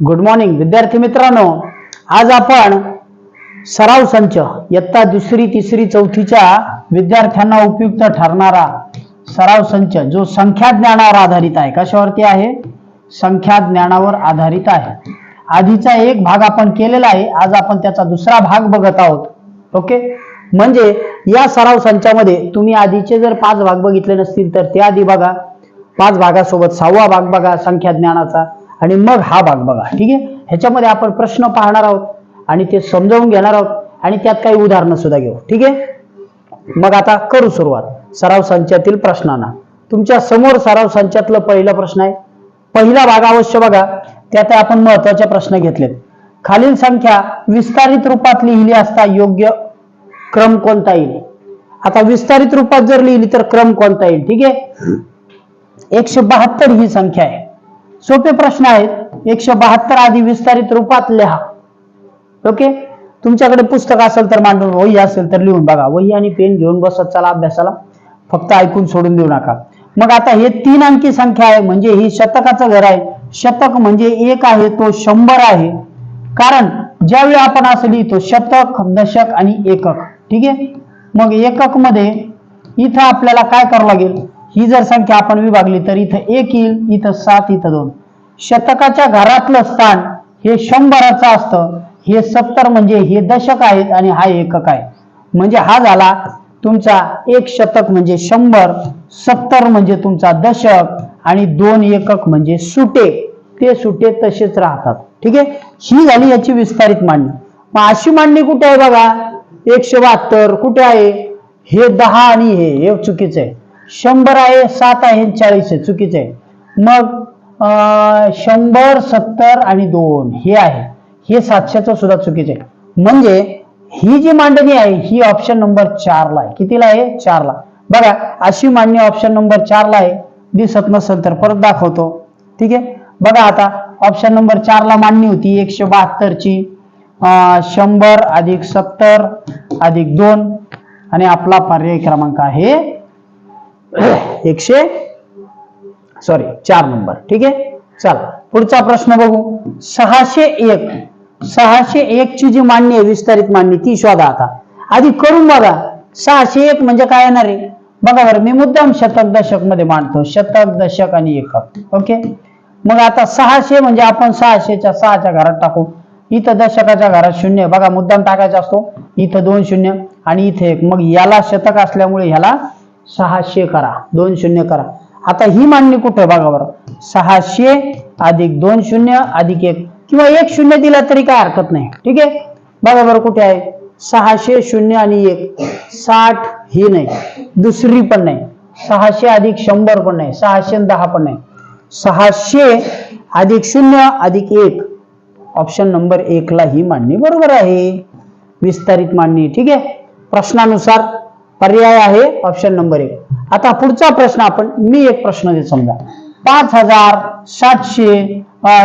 Good morning विद्यार्थी मित्रांनो. आज आपण सराव संच इयत्ता दुसरी तिसरी चौथीच्या विद्यार्थ्यांना उपयुक्त ठरणारा सराव संच जो संख्या ज्ञानावर आधारित आहे. कशावरती आहे? संख्या ज्ञानावर आधारित आहे. आधीचा एक भाग आपण केलेला आहे. आज आपण त्याचा दुसरा भाग बघत आहोत. ओके म्हणजे या सराव संचामध्ये तुम्ही आधीचे जर पाच भाग बघितले नसतील तर ते आधी बघा. पाच भागासोबत सहावा भाग बघा संख्या ज्ञानाचा. आणि मग हा भाग बघा. ठीक आहे? ह्याच्यामध्ये आपण प्रश्न पाहणार आहोत आणि ते समजावून घेणार आहोत आणि त्यात काही उदाहरणं सुद्धा घेऊ. ठीक आहे? मग आता करू सुरुवात. सराव संचातील प्रश्नांना. तुमच्यासमोर सराव संचातलं पहिला प्रश्न आहे. पहिला भाग अवश्य बघा. त्यात आपण महत्त्वाचे प्रश्न घेतलेत. खालील संख्या विस्तारित रूपात लिहिली असता योग्य क्रम कोणता येईल? आता विस्तारित रूपात जर लिहिली तर क्रम कोणता येईल? ठीक आहे? एकशे बहात्तर ही संख्या आहे. सोपे प्रश्न आहेत. एकशे बहात्तर आधी विस्तारित रूपात लिहा. ओके तुमच्याकडे पुस्तक असेल तर मांडून वही असेल तर लिहून बघा. वही आणि पेन घेऊन बसत चला अभ्यासाला. फक्त ऐकून सोडून देऊ नका. मग आता हे तीन अंकी संख्या आहे म्हणजे ही शतकाचं घर आहे. शतक म्हणजे एक आहे तो शंभर आहे. कारण ज्यावेळी आपण असं लिहितो शतक दशक आणि एकक. ठीक आहे? मग एककमध्ये इथं आपल्याला काय करावं लागेल? ही जर संख्या आपण विभागली तर इथं एक येईल इथं सात इथं दोन. शतकाच्या घरातलं स्थान हे शंभराचं असतं. हे सत्तर म्हणजे हे दशक आहेत आणि हा एकक आहे. म्हणजे हा झाला तुमचा एक शतक म्हणजे शंभर सत्तर म्हणजे तुमचा दशक आणि दोन एकक म्हणजे सुटे. ते सुटे तसेच राहतात. ठीक आहे? ही झाली याची विस्तारित मांडणी. मग अशी मांडणी कुठे आहे बघा? एकशे बहात्तर कुठे आहे? हे दहा आणि हे हे चुकीचं आहे. शंभर आहे सात आहे चाळीस आहे. चुकीचं आहे. मग अं, शंभर सत्तर आणि दोन हे आहे. हे सातशेचं सुद्धा चुकीचं आहे. म्हणजे ही जी मांडणी आहे ही ऑप्शन नंबर चारला आहे. कितीला आहे? चारला. बघा अशी मांडणी ऑप्शन नंबर चारला आहे. दिसत नसेल तर परत दाखवतो. ठीक आहे? बघा आता ऑप्शन नंबर चारला मांडणी होती एकशे बहात्तरची. शंभर अधिक सत्तर अधिक दोन. आणि आपला पर्याय क्रमांक आहे एकशे सॉरी चार नंबर ठीक आहे? चला पुढचा प्रश्न बघू. सहाशे एक सहाशे एक ची जी मांडणी आहे विस्तारित मांडणी ती शोधा आता. आधी करून बघा. सहाशे एक म्हणजे काय येणार आहे? बघा बरं मी मुद्दाम शतक दशकमध्ये मांडतो. शतक दशक आणि एकक ओके मग आता सहाशे म्हणजे आपण सहाशेच्या सहाच्या घरात टाकू. इथं दशकाच्या घरात शून्य बघा मुद्दाम टाकायचा असतो. इथं दोन शून्य आणि इथे एक. मग याला शतक असल्यामुळे ह्याला सहाशे करा दोन शून्य करा. आता ही मांडणी कुठे आहे बघा बरं. सहाशे अधिक दोन शून्य अधिक एक किंवा एक शून्य दिला तरी काय हरकत नाही. ठीक आहे? बघा बरं कुठे आहे. सहाशे शून्य आणि एक. साठ ही नाही. दुसरी पण नाही. सहाशे अधिक शंभर पण नाही. सहाशे दहा पण नाही. सहाशे अधिक शून्य अधिक एक. ऑप्शन नंबर एक ला ही मांडणी बरोबर आहे. विस्तारित मांडणी. ठीक आहे? प्रश्नानुसार पर्याय आहे ऑप्शन नंबर एक. आता पुढचा प्रश्न आपण मी एक प्रश्न देत समजा. पाच हजार सातशे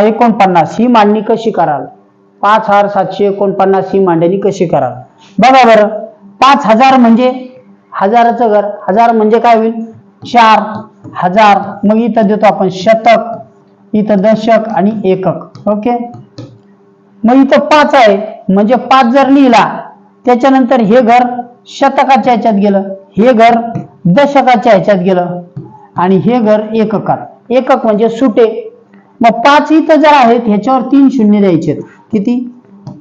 एकोणपन्नास ही मांडणी कशी कराल? पाच हजार सातशे एकोणपन्नास ही मांडणी कशी कराल? बघा बरं. पाच हजार म्हणजे हजाराचं घर. हजार म्हणजे काय होईल? चार हजार. मग इथं देतो आपण शतक. इथं दशक आणि एकक. ओके? मग इथं पाच आहे. म्हणजे पाच जर लिहिला त्याच्यानंतर हे घर शतकाच्या ह्याच्यात गेलं. हे घर दशकाच्या ह्याच्यात गेलं. आणि हे घर एककात एकक म्हणजे सुटे. मग पाच इथं जर आहेत ह्याच्यावर तीन शून्य द्यायचे किती?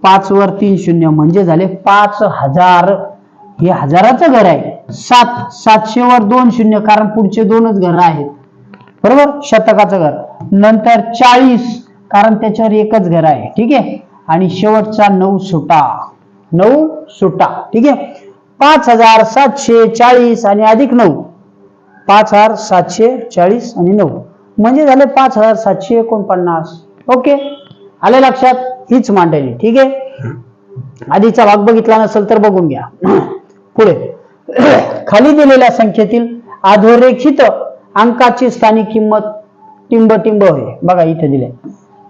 पाच वर तीन शून्य. म्हणजे झाले पाच हजार. हे हजाराचं घर आहे. सात सातशे वर दोन शून्य. कारण पुढचे दोनच घर आहेत. बरोबर? शतकाचं घर. नंतर चाळीस. कारण त्याच्यावर एकच घर आहे. ठीक आहे? आणि शेवटचा नऊ सुटा. नऊ सुटा. ठीक आहे? पाच हजार सातशे चाळीस आणि अधिक नऊ. पाच हजार सातशे चाळीस आणि नऊ. म्हणजे झाले पाच हजार सातशे एकोणपन्नास. ओके? आले लक्षात? हीच मांडणी ठीक आहे? आधीचा भाग बघितला नसेल तर बघून घ्या. पुढे. खाली दिलेल्या संख्येतील अधोरेखित अंकाची स्थानिक किंमत टिंब टिंब होय बघा इथे दिले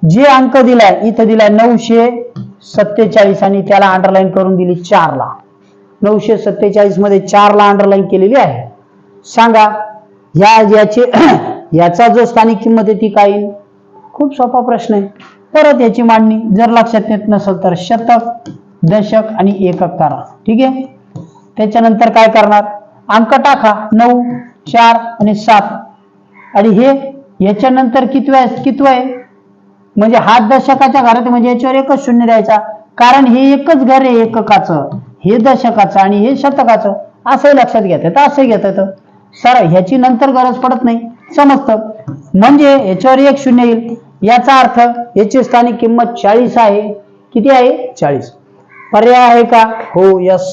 जे अंक दिलाय इथं दिलाय नऊशे सत्तेचाळीस आणि त्याला अंडरलाईन करून दिली चारला. नऊशे सत्तेचाळीसमध्ये चारला अंडरलाईन केलेली आहे. सांगा ह्या याचे याचा जो स्थानिक किंमत आहे ती काय? येईल खूप सोपा प्रश्न आहे. परत याची मांडणी जर लक्षात येत नसेल तर शतक दशक आणि एकक करा. ठीक आहे? त्याच्यानंतर काय करणार? अंक टाका. नऊ चार आणि सात. आणि हे याच्यानंतर कितव आहे आहे? म्हणजे हा दशकाच्या घरात म्हणजे याच्यावर एकच शून्य द्यायचा. कारण हे एकच घर आहे एककाचं. हे दशकाचं आणि हे शतकाचं असंही लक्षात घेता येतं असंही घेता येतं. सर ह्याची नंतर गरज पडत नाही. समजतं? म्हणजे याच्यावर एक शून्य येईल. याचा अर्थ याची स्थानिक किंमत चाळीस आहे. किती आहे? चाळीस. पर्याय आहे का? हो यस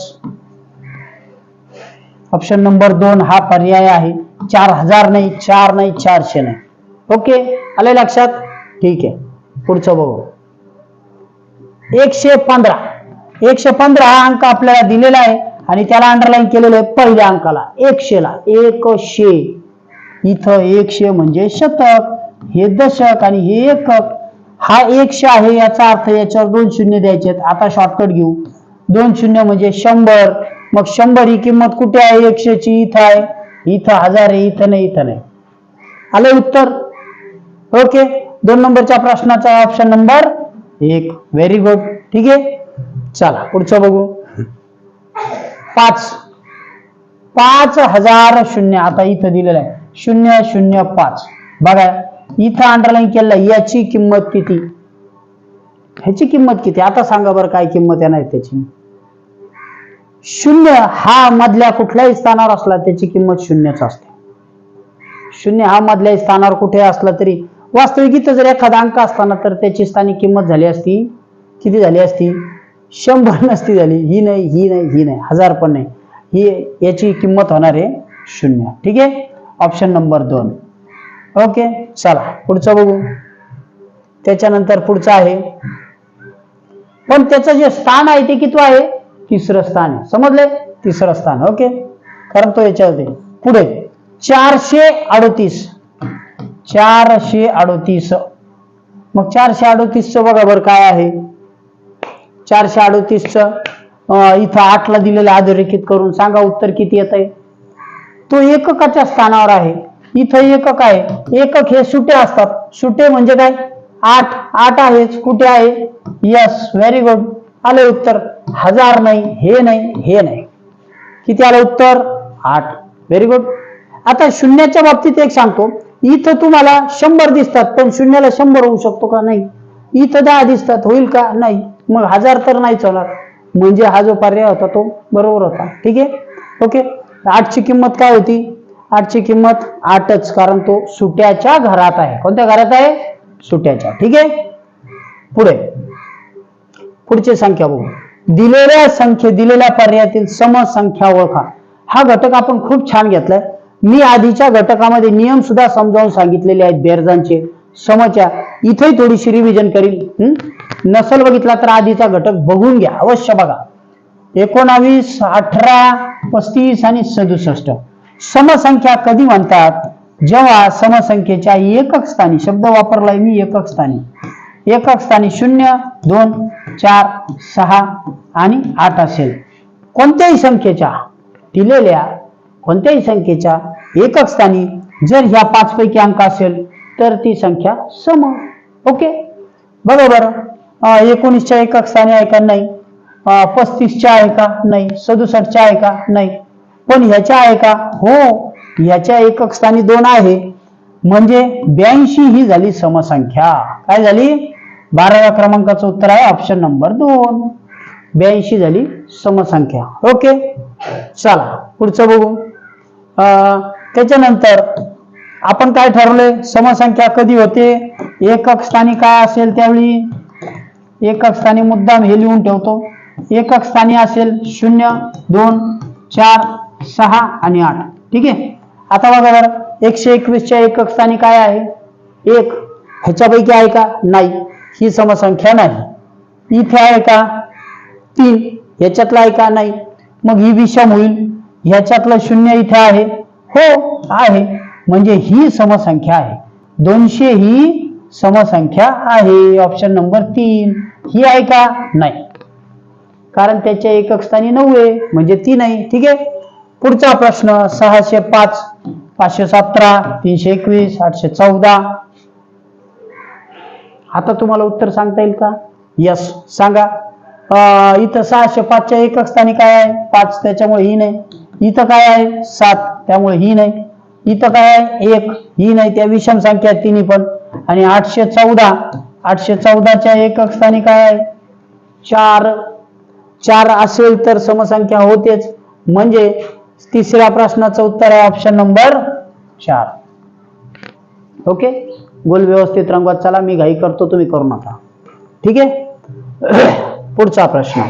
ऑप्शन नंबर दोन हा पर्याय आहे. चार हजार नाही चार नाही चारशे नाही. ओके? आले लक्षात? ठीक आहे. पुढचं बघू. एकशे पंधरा. एकशे पंधरा हा अंक आपल्याला दिलेला आहे आणि त्याला अंडरलाईन केलेलं आहे पहिल्या अंकाला. एकशेला. एकशे. इथं एकशे म्हणजे शतक. हे दशक आणि हे एकक. हा एकशे आहे याचा अर्थ याच्यावर दोन शून्य द्यायचे आहेत. आता शॉर्टकट घेऊ. दोन शून्य म्हणजे शंभर. मग शंभर ही किंमत कुठे आहे? एकशेची इथं आहे. इथं हजार आहे इथं नाही इथं नाही. आलं उत्तर? ओके. दोन नंबरच्या प्रश्नाचा ऑप्शन नंबर एक. व्हेरी गुड ठीक आहे? चला पुढचं बघू. पाच. पाच हजार शून्य आता इथं दिलेलं आहे. शून्य शून्य पाच. बघा इथं अंडरलाईन केलं याची किंमत किती? ह्याची किंमत किती? आता सांगा बरं काय किंमत येणार त्याची. शून्य हा मधल्या कुठल्याही स्थानावर असला त्याची किंमत शून्यच असते. शून्य हा मधल्या स्थानावर कुठे असला तरी वास्तविक इथं जर एखादा अंक असताना तर त्याची स्थानिक किंमत झाली असती. किती झाली असती? शंभर नसती झाली. ही नाही ही नाही ही नाही. हजार पण नाही. ही याची किंमत होणार आहे शून्य. ठीक आहे? ऑप्शन नंबर दोन. ओके चला. पुढचं बघू. त्याच्यानंतर पुढचं आहे. पण त्याचं जे स्थान आहे ते किती आहे? तिसरं स्थान आहे. समजले? तिसरं स्थान. ओके कारण तो याच्यावरती पुढे. चारशे अडोतीस. चारशे अडोतीस. मग चारशे अडोतीसचं बघा बरं काय आहे. चारशे अडतीस च इथं आठला दिलेलं अधोरेखित करून सांगा उत्तर किती येत आहे तो एककाच्या स्थानावर आहे. इथं एकक आहे. एकक हे सुटे असतात. सुटे म्हणजे काय? आठ. आठ आहेच. कुठे आहे? यस. व्हेरी गुड आले उत्तर. हजार नाही. हे नाही. हे नाही. किती आलं उत्तर? आठ. व्हेरी गुड आता शून्याच्या बाबतीत एक सांगतो. इथं तुम्हाला शंभर दिसतात पण शून्याला शंभर होऊ शकतो का? नाही. इथं दहा दिसतात. होईल का? नाही. मग हजार तर नाहीच होणार म्हणजे हा जो पर्याय होता तो बरोबर होता. ठीक आहे? ओके आठची किंमत काय होती? आठची किंमत आठच कारण तो सुट्याच्या घरात आहे. कोणत्या घरात आहे? सुट्याच्या. ठीक आहे? पुढे. पुढची संख्या बघू. दिलेल्या संख्ये दिलेल्या पर्यायातील समसंख्या ओळखा. हा घटक आपण खूप छान घेतलाय. मी आधीच्या घटकामध्ये नियम सुद्धा समजावून सांगितलेले आहेत बेरजांचे. समच्या इथेही थोडीशी रिव्हिजन करील नसल बघितला तर आधीचा घटक बघून घ्या अवश्य बघा. एकोणावीस अठरा पस्तीस आणि सदुसष्ट. समसंख्या कधी म्हणतात? जेव्हा समसंख्येच्या एकक स्थानी शब्द वापरलाय मी एकक स्थानी. एकक स्थानी शून्य दोन चार सहा आणि आठ असेल. कोणत्याही संख्येच्या दिलेल्या कोणत्याही संख्येच्या एकक स्थानी जर ह्या पाच पैकी अंक असेल तर ती संख्या सम ओके बरोबर. एकोणीसच्या एकक स्थानी आहे का? नाही. पस्तीसच्या आहे का? नाही. सदुसष्टच्या आहे का? नाही. पण ह्याच्या आहे का? हो. ह्याच्या एकक स्थानी दोन आहे. म्हणजे ब्याऐंशी ही झाली समसंख्या. काय झाली? बाराव्या क्रमांकाचं उत्तर आहे ऑप्शन नंबर दोन. ब्याऐंशी झाली समसंख्या. ओके चला पुढचं बघू. अं, त्याच्यानंतर आपण काय ठरवलंय समसंख्या कधी होते? एकक स्थानी काय असेल त्यावेळी? एकक स्थानी मुद्दाम हे लिहून ठेवतो. एकक स्थानी असेल शून्य दोन चार सहा आणि आठ. ठीक आहे? आता बघा बरं एकशे एकवीसच्या एकक स्थानी काय आहे? एक. ह्याच्यापैकी आहे का? नाही. ही समसंख्या नाही. इथे आहे का? तीन. ह्याच्यातला आहे का? नाही. मग ही विषम होईल. ह्याच्यातलं शून्य इथे आहे. हो आहे. म्हणजे ही समसंख्या आहे. दोनशे ही समसंख्या आहे. ऑप्शन नंबर तीन. ही आहे का? नाही. कारण त्याच्या एकक स्थानी नऊ आहे. म्हणजे ती नाही. ठीक आहे? पुढचा प्रश्न सहाशे पाच पाचशे सतरा तीनशे एकवीस आठशे चौदा. आता तुम्हाला उत्तर सांगता येईल का? यस सांगा. अं, इथं सहाशे पाचच्या एकक स्थानी काय आहे? पाच त्याच्यामुळे ही नाही. इथं काय आहे? सात. त्यामुळे ही नाही. इथं काय आहे? एक. ही नाही त्या विषम संख्या तिन्ही पण. आणि आठशे चौदा आठशे चौदाच्या एकक स्थानी काय आहे? चार. चार असेल तर समसंख्या होतेच. म्हणजे तिसऱ्या प्रश्नाचं उत्तर आहे ऑप्शन नंबर चार. ओके? गोल व्यवस्थित रंगवत चला मी घाई करतो तुम्ही करू नका. ठीक आहे? पुढचा प्रश्न.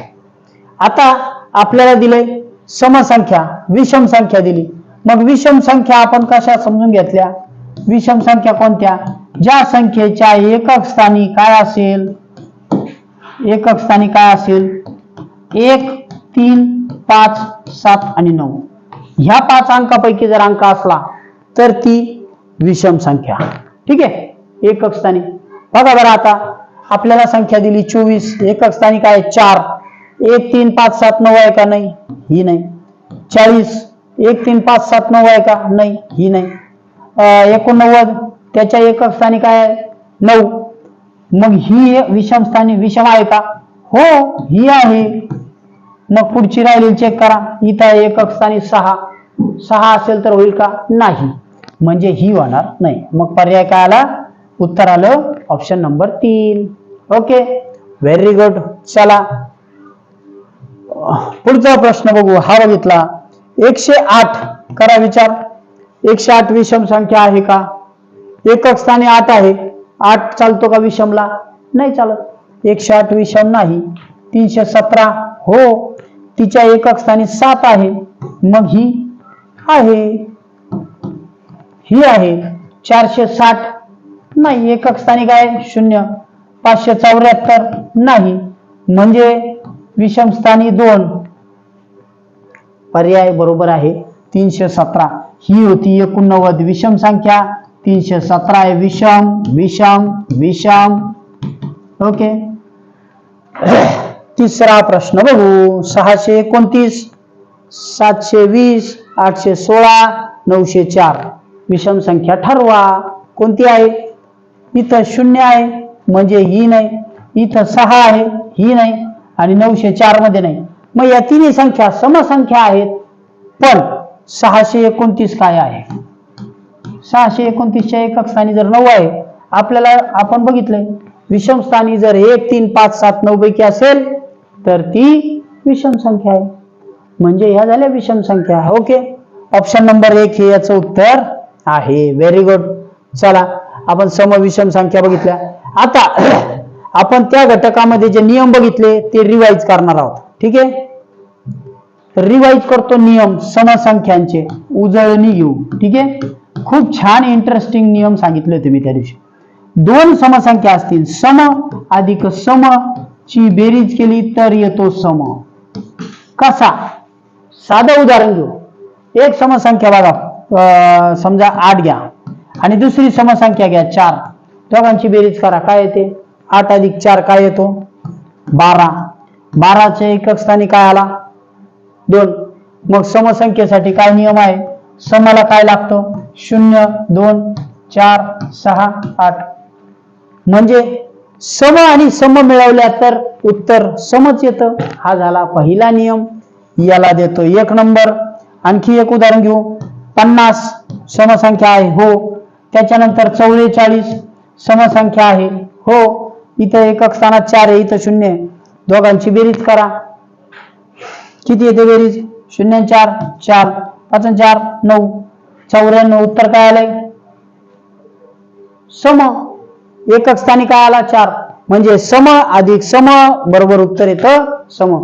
आता आपल्याला दिले समसंख्या विषम संख्या दिली. मग विषम संख्या आपण कशा समजून घेतल्या? विषम संख्या कोणत्या? ज्या संख्येच्या एकक स्थानी काय असेल? एकक स्थानी काय असेल? एक तीन पाच सात आणि नऊ. ह्या पाच अंकापैकी जर अंक असला तर ती विषम संख्या. ठीक आहे? एकक स्थानी. बघा बरं आता. आपल्याला संख्या दिली चोवीस. एकक स्थानी काय? आहे? चार. एक तीन पाच सात नऊ आहे का नाही? ही नाही. चाळीस. एक तीन पाच सात नऊ आहे का? नाही ही नाही. एकोणनव्वद त्याच्या एकक स्थानी काय आहे. नऊ. मग ही विषम स्थानी विषम आहे का? हो ही आहे. मग पुढची राहिली चेक करा. इथं आहे एकक स्थानी सहा. सहा असेल तर होईल का? नाही. म्हणजे ही होणार नाही. मग पर्याय काय आला? उत्तर आलं ऑप्शन नंबर तीन. ओके व्हेरी गुड चला. पुढचा प्रश्न बघू. हा बघितला. एकशे आठ. करा विचार. एकशे आठ विषम संख्या आहे का? एकक स्थानी आठ आहे. आठ चालतो का विषमला? नाही चालत. एकशे आठ विषम नाही. तीनशे सतरा. हो. तिच्या एकक स्थानी सात आहे. मग ही आहे. ही आहे. चारशे साठ. नाही एकक स्थानी काय? शून्य. पाचशे चौऱ्याहत्तर. नाही. म्हणजे विषम स्थानी दोन. पर्याय बरोबर आहे. तीनशे सतरा. ही होती एकोणनव्वद विषम संख्या. तीनशे सतरा आहे विषम विषम विषम. ओके. तिसरा प्रश्न बघू. सहाशे एकोणतीस सातशे वीस आठशे सोळा नऊशे चार. विषम संख्या ठरवा. कोणती आहे? इथं शून्य आहे म्हणजे ही नाही. इथं सहा आहे ही नाही. आणि नऊशे चारमध्ये नाही. मग या तिन्ही संख्या समसंख्या आहेत. पण सहाशे एकोणतीस काय आहे? सहाशे एकोणतीसच्या एकक स्थानी जर नऊ आहे आपल्याला आपण बघितलंय विषम स्थानी जर एक तीन पाच सात नऊ पैकी असेल तर ती विषम संख्या आहे. म्हणजे ह्या झाल्या विषम संख्या. ओके? ऑप्शन नंबर एक हे याचं उत्तर आहे. व्हेरी गुड चला आपण समविषम संख्या बघितल्या. आता आपण त्या घटकामध्ये जे नियम बघितले ते रिवाइज करणार आहोत. ठीक आहे? रिवाइज करतो नियम समसंख्यांचे. उजळणी घेऊ. ठीक आहे? खूप छान इंटरेस्टिंग नियम सांगितले होते मी त्या दिवशी. दोन समसंख्या असतील. सम अधिक सम. ची बेरीज केली तर येतो सम. कसा? साधं उदाहरण घेऊ. एक समसंख्या बघा. अं, समजा आठ घ्या. आणि दुसरी समसंख्या घ्या चार. दोघांची बेरीज करा. काय येते? आठ अधिक चार काय येतो? बारा. बाराच्या एकक स्थानी काय आला? दोन. मग समसंख्येसाठी काय नियम आहे? समाला काय लागतो? शून्य दोन चार सहा आठ. म्हणजे सम आणि सम मिळवल्या तर उत्तर समच येतं. हा झाला पहिला नियम. याला देतो एक नंबर. आणखी एक उदाहरण घेऊ. पन्नास समसंख्या आहे हो. त्याच्यानंतर चौवेचाळीस समसंख्या आहे हो. इथं एकक स्थानात चार आहे इथं शून्य. आहे दोघांची बेरीज करा. किती येते बेरीज? शून्य चार. चार. पाच चार नऊ. चौऱ्याण्णव. उत्तर काय आलंय? सम. एकक स्थानी काय आला? चार. म्हणजे सम अधिक सम बरोबर उत्तर येतं सम.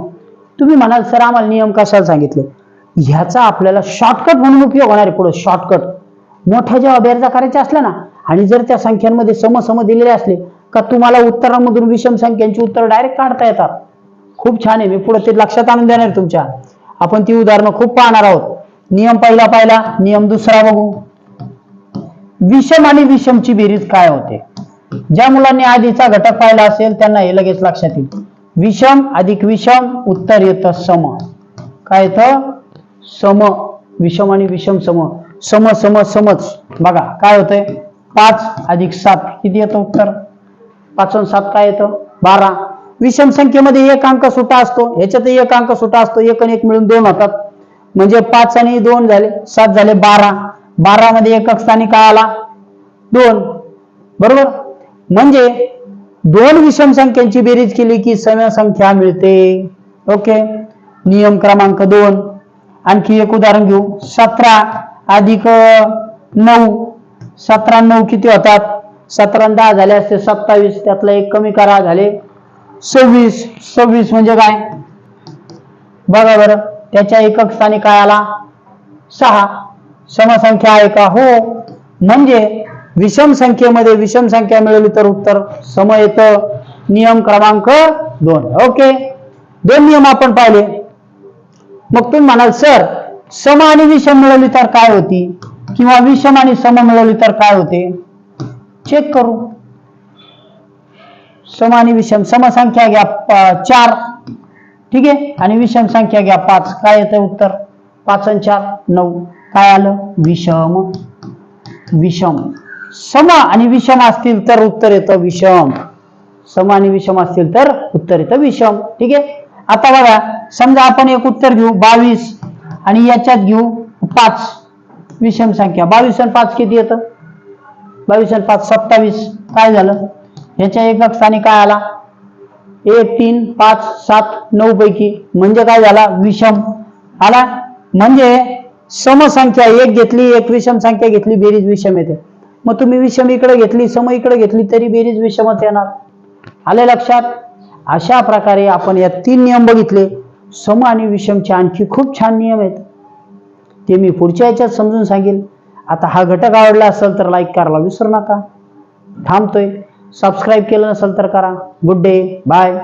तुम्ही म्हणाल सर आम्हाला नियम कशाला सांगितले? ह्याचा आपल्याला शॉर्टकट म्हणून उपयोग होणार आहे पुढे. शॉर्टकट मोठ्या जेव्हा बेरजा करायच्या असल्या ना आणि जर त्या संख्यांमध्ये सम सम दिलेले असले का तुम्हाला उत्तरांमधून विषम संख्यांची उत्तर डायरेक्ट काढता येतात. खूप छान आहे. मी पुढे ते लक्षात आणून देणार तुमच्या. आपण ती उदाहरणं खूप पाहणार आहोत. नियम पहिला पाहिला. नियम दुसरा बघू. विषम आणि विषमची बेरीज काय होते? ज्या मुलांनी आधीचा घटक पाहिला असेल त्यांना हे लगेच लक्षात येईल. विषम अधिक विषम उत्तर येतं सम. काय येतं? सम. विषम आणि विषम सम. सम सम समच. बघा काय होतंय? पाच अधिक सात किती येतं उत्तर? पाचून सात काय येतं? बारा. विषम संख्येमध्ये एक अंक सुटा असतो. ह्याच्यात एक अंक सुटा असतो. एक आणि एक मिळून दोन होतात. म्हणजे पाच आणि दोन झाले सात झाले बारा. बारा मध्ये एकक स्थानी काय आला. दोन. बरोबर? म्हणजे दोन विषम संख्यांची बेरीज केली की सम संख्या मिळते. ओके? नियम क्रमांक दोन. आणखी एक उदाहरण घेऊ. सतरा अधिक नऊ. सतरा नऊ किती होतात? सतरा दहा झाले असते सत्तावीस त्यातला एक कमी करा झाले. सव्वीस सव्वीस म्हणजे काय? बघा बरं त्याच्या एकक स्थानी काय आला? सहा. समसंख्या आहे का? हो. म्हणजे विषम संख्येमध्ये विषम संख्या मिळवली तर उत्तर सम येतं. नियम क्रमांक दोन. ओके. दोन नियम आपण पाहिले. मग तुम्ही म्हणाल सर सम आणि विषम मिळवली तर काय होती? किंवा विषम आणि सम मिळवली तर काय होते? चेक करू. सम आणि विषम समसंख्या घ्या चार. ठीक आहे? आणि विषम संख्या घ्या पाच. काय येतं उत्तर? पाच आणि चार नऊ. काय आलं? विषम. विषम. सम आणि विषम असतील तर उत्तर येतं विषम. सम आणि विषम असतील तर उत्तर येतं विषम. ठीक आहे? आता बघा समजा आपण एक उत्तर घेऊ बावीस. आणि याच्यात घेऊ पाच. विषम संख्या. बावीस आणि पाच किती येतं? बावीस आणि पाच सत्तावीस. काय झालं? याच्या एकक स्थानी काय आला? एक तीन पाच सात नऊ पैकी. म्हणजे काय झाला? विषम. आला? म्हणजे समसंख्या एक घेतली एक विषम संख्या घेतली बेरीज विषम येते. मग तुम्ही विषम इकडे घेतली सम इकडे घेतली तरी बेरीज विषमच येणार. आले लक्षात? अशा प्रकारे आपण या तीन नियम बघितले. सम आणि विषमचे आणखी खूप छान नियम आहेत. ते मी पुढच्या याच्यात समजून सांगेल आता हा घटक आवडला असेल तर लाईक करायला विसरू नका. थांबतोय. सबस्क्राईब केलं नसेल तर करा. Good day bye